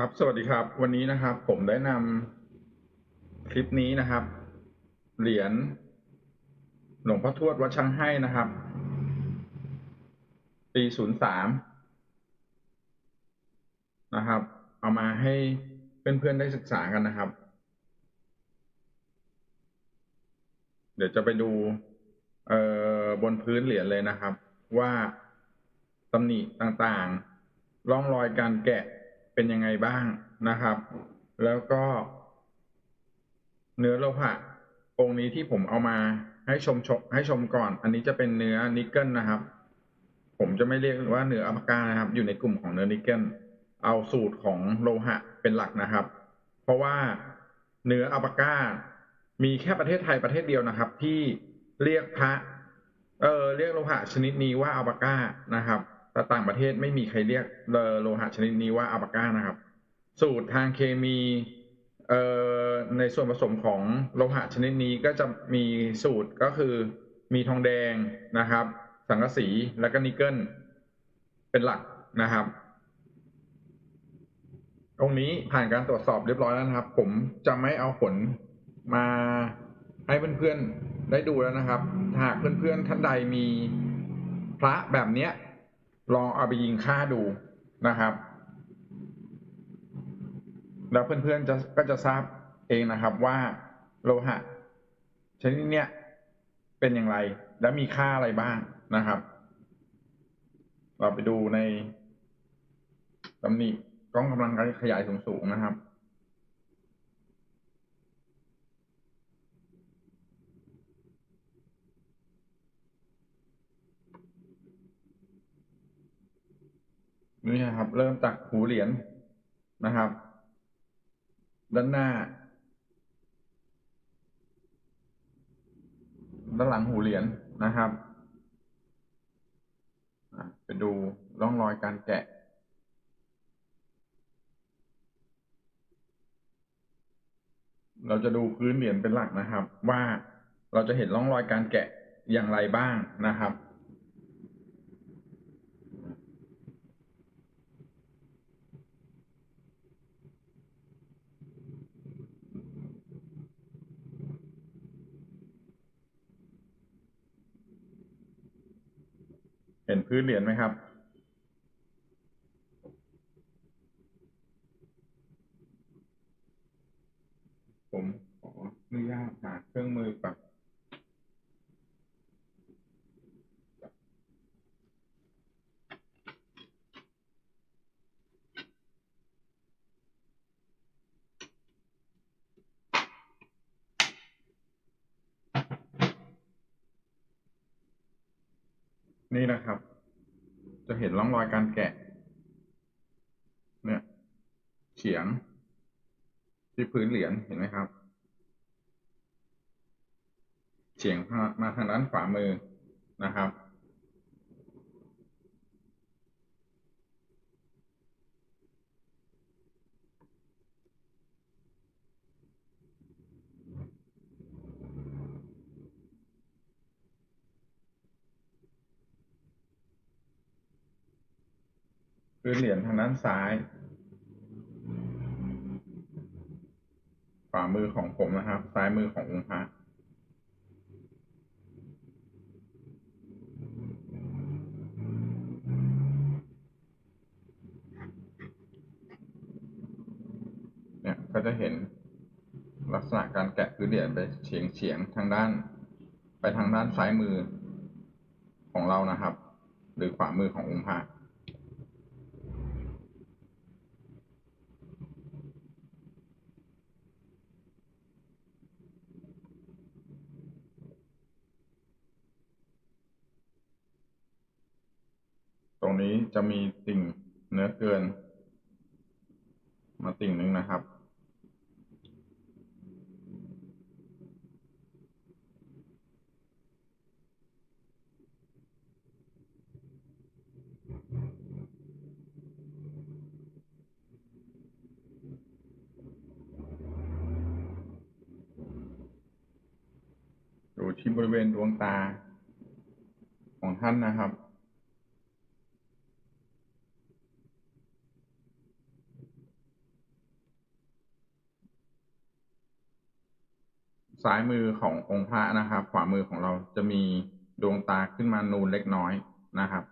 ครับ สวัสดีครับ วันนี้นะครับ ผมได้นำคลิปนี้นะครับ เหรียญหลวงพ่อทวดวัดช่างให้นะครับ ปีศูนย์สามนะครับ เอามาให้เพื่อนๆได้ศึกษากันนะครับ เดี๋ยวจะไปดูเอ่อบนพื้นเหรียญเลยนะครับ ว่าตำหนิต่างๆร่องรอยการแกะ เป็นยังไงบ้างนะครับ แล้วก็ เนื้อโลหะองค์นี้ที่ผมเอามาให้ชมชมให้ชมก่อน อันนี้จะเป็นเนื้อนิกเกิลนะครับ ผมจะไม่เรียกว่าเนื้ออัปกานะครับ อยู่ในกลุ่มของเนื้อนิกเกิลเอาสูตรของโลหะเป็นหลักนะครับ เพราะว่าเนื้ออัปกา มีแค่ประเทศไทยประเทศเดียวนะครับ ที่เรียกพระเออเรียกโลหะชนิดนี้ว่าอัปกานะครับ แต่ต่างประเทศไม่มีใครเรียกโลหะชนิดนี้ว่าอัปกานะครับ สูตรทางเคมีเอ่อในส่วนผสมของโลหะชนิดนี้ก็จะมีสูตรก็คือมีทองแดงนะครับ สังกะสีและก็นิกเกิลเป็นหลักนะครับตรงนี้ผ่านการตรวจสอบเรียบร้อยแล้วนะครับ ผมจะไม่เอาผลมาให้เพื่อนๆได้ดูแล้วนะครับ หากเพื่อนๆท่านใดมีพระแบบเนี้ย ลองเอาไปยิงค่าดูนะครับ แล้วเพื่อนๆจะก็จะทราบเองนะครับว่าโลหะชนิดเนี้ยเป็นอย่างไรและมีค่าอะไรบ้างนะครับ เราไปดูในตำหนิกล้องกำลังขยายสูงๆนะครับ นี่นะครับ เริ่มจากหูเหรียญนะครับ ด้านหน้า ด้านหลังหูเหรียญนะครับไปดูร่องรอยการแกะเราจะดูพื้นเหรียญเป็นหลักนะครับ ว่าเราจะเห็นร่องรอยการแกะอย่างไรบ้างนะครับ เห็นพื้นเหรียญไหมครับ ผมขออนุญาตหาเครื่องมือก่อน นี่นะครับ จะเห็นร่องรอยการแกะ เนี่ย เฉียง ที่พื้นเหรียญเห็นไหมครับ เฉียงมาทางด้านขวามือนะครับ พื้นเหรียญทางด้านซ้าย ขวามือของผมนะครับ ซ้ายมือขององค์พระเนี่ยก็จะเห็นลักษณะการแกะพื้นเหรียญไปเฉียงเฉียงทางด้าน ไปทางด้านซ้ายมือของเรานะครับ หรือขวามือขององค์พระ นี้จะมีติ่งเนื้อเกิน มาติ่งหนึ่งนะครับ อยู่ที่บริเวณดวงตาของท่านนะครับ ซ้ายมือขององค์พระนะครับ ขวามือของเราจะมีดวงตาขึ้นมานูนเล็กน้อยนะครับ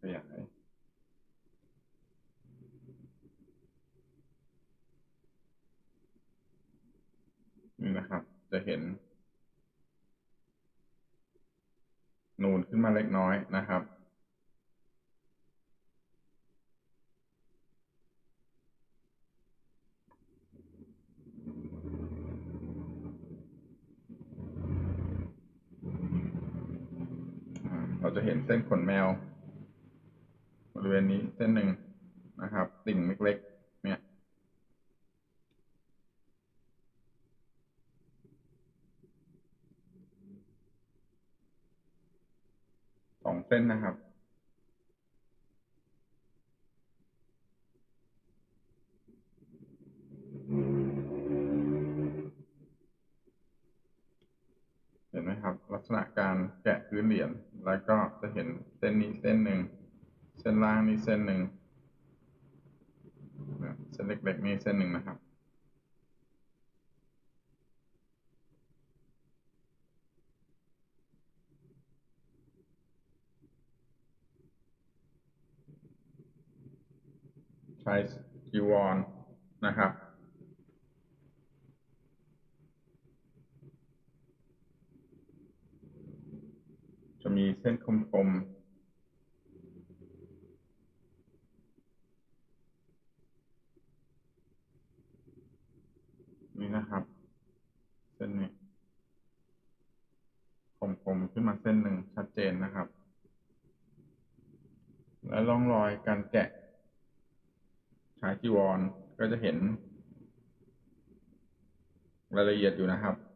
ขยายนี่นะครับ จะเห็น นูนขึ้นมาเล็กน้อยนะครับ อ่า เราจะเห็นเส้นขนแมว บริเวณนี้เส้นหนึ่งนะครับ ติ่งเล็กๆเนี่ย สองเส้นนะครับเห็นไหมครับ ลักษณะการแกะพื้นเหรียญ แล้วก็จะเห็นเส้นนี้เส้นหนึ่ง เส้นล่างนี่เส้นหนึ่งเส้นเล็กๆนี่เส้นหนึ่งนะครับ ใช้จีวรนะครับ จะมี เส้นคมๆนี่นะครับ เส้นนี้คมๆขึ้นมาเส้นหนึ่งชัดเจนนะครับ และร่องรอยการแกะชายจีวรก็จะเห็น รายละเอียดอยู่นะครับ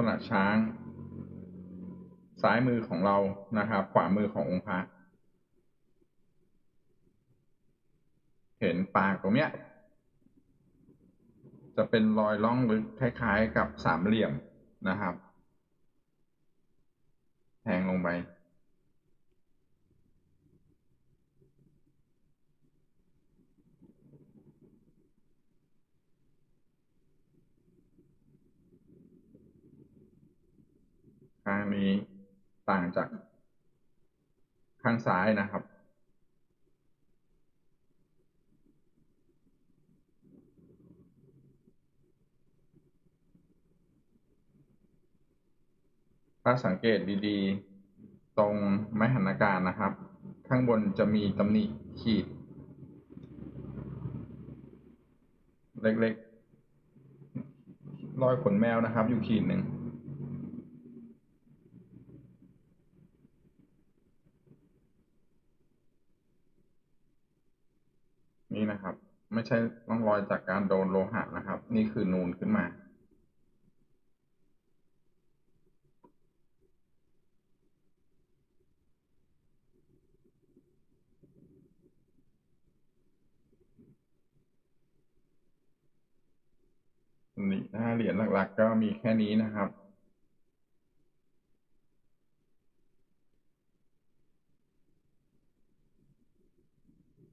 ลักษณะช้าง ซ้ายมือของเรานะครับขวามือขององค์พระเห็นปากตรงเนี้ย จะเป็นรอยล่องลึกคล้ายๆกับสามเหลี่ยมนะครับ แทงลงไป ข้างนี้ ต่างจากข้างซ้ายนะครับ ถ้าสังเกตดีๆ ตรงไม้หันอาการนะครับ ข้างบนจะมีตำหนิขีด เล็กๆ รอยขนแมวนะครับ อยู่ขีดหนึ่ง นี่นะครับ ไม่ใช่ร่องรอยจากการโดนโลหะนะครับ นี่คือนูนขึ้นมา นี่นะฮะเหรียญหลัก ๆ ก็มีแค่นี้นะครับ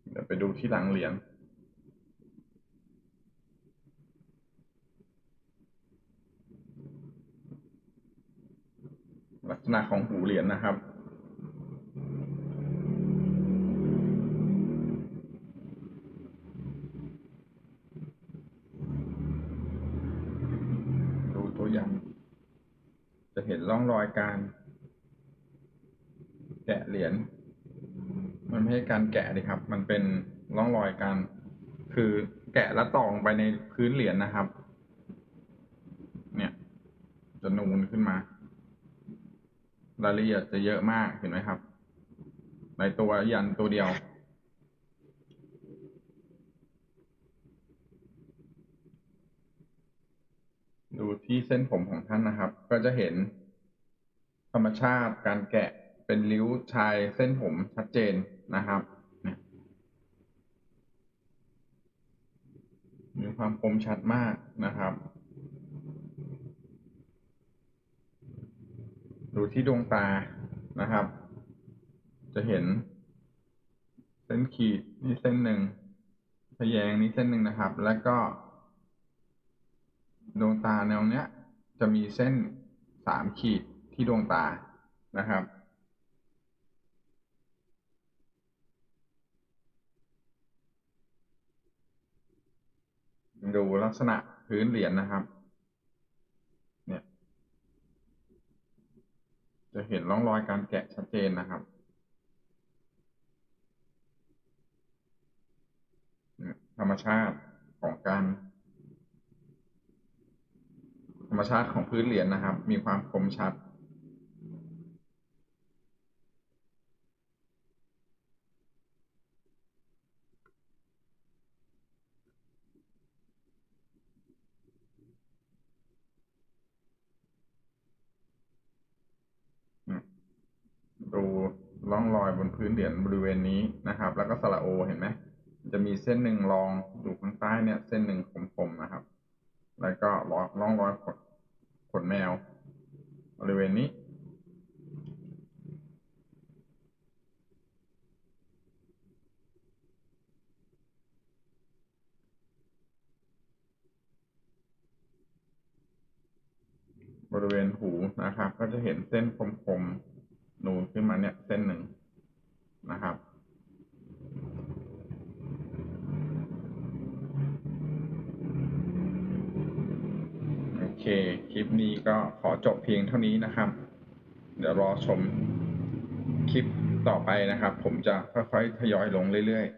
เดี๋ยวไปดูที่หลังเหรียญลักษณะของหูเหรียญนะครับ ดูตัวอย่าง จะเห็นร่องรอยการ แกะเหรียญ มันไม่ใช่การแกะเลยครับ มันเป็นร่องรอยการ คือแกะแล้วตอกลงไปในพื้นเหรียญนะครับ เนี่ย จะนูนขึ้นมารายละเอียดจะเยอะมากเห็นไหมครับ ในตัวยันตัวเดียว ดูที่เส้นผมของท่านนะครับ ก็จะเห็นธรรมชาติการแกะเป็นริ้วชายเส้นผมชัดเจน นะครับมีความคมชัดมากนะครับ ดูที่ดวงตานะครับ จะเห็น เส้นขีดนี่เส้นหนึ่งทะแยงนี่เส้นหนึ่งนะครับ แล้วก็ ดวงตาแนวเนี้ย จะมีเส้นสามขีดที่ดวงตานะครับ ดูลักษณะพื้นเหรียญนะครับ เนี่ย จะเห็นร่องรอยการแกะชัดเจนนะครับธรรมชาติของการ ธรรมชาติของพื้นเหรียญนะครับ มีความคมชัด อืมดูร่องรอยบน พื้นเหรียญบริเวณนี้นะครับ แล้วก็สระโอเห็นไหมจะมีเส้นหนึ่งรองอยู่ข้างใต้เนี่ยเส้นหนึ่งคมๆนะครับ แล้วก็ร่องรอยขนขนแมว บริเวณนี้บริเวณหูนะครับ ก็จะเห็นเส้นคมๆนูนขึ้นมาเนี่ยเส้นหนึ่ง นะครับ โอเค คลิปนี้ก็ขอจบเพียงเท่านี้นะครับ เดี๋ยวรอชมคลิปต่อไปนะครับ ผมจะค่อยๆทยอยลงเรื่อยๆ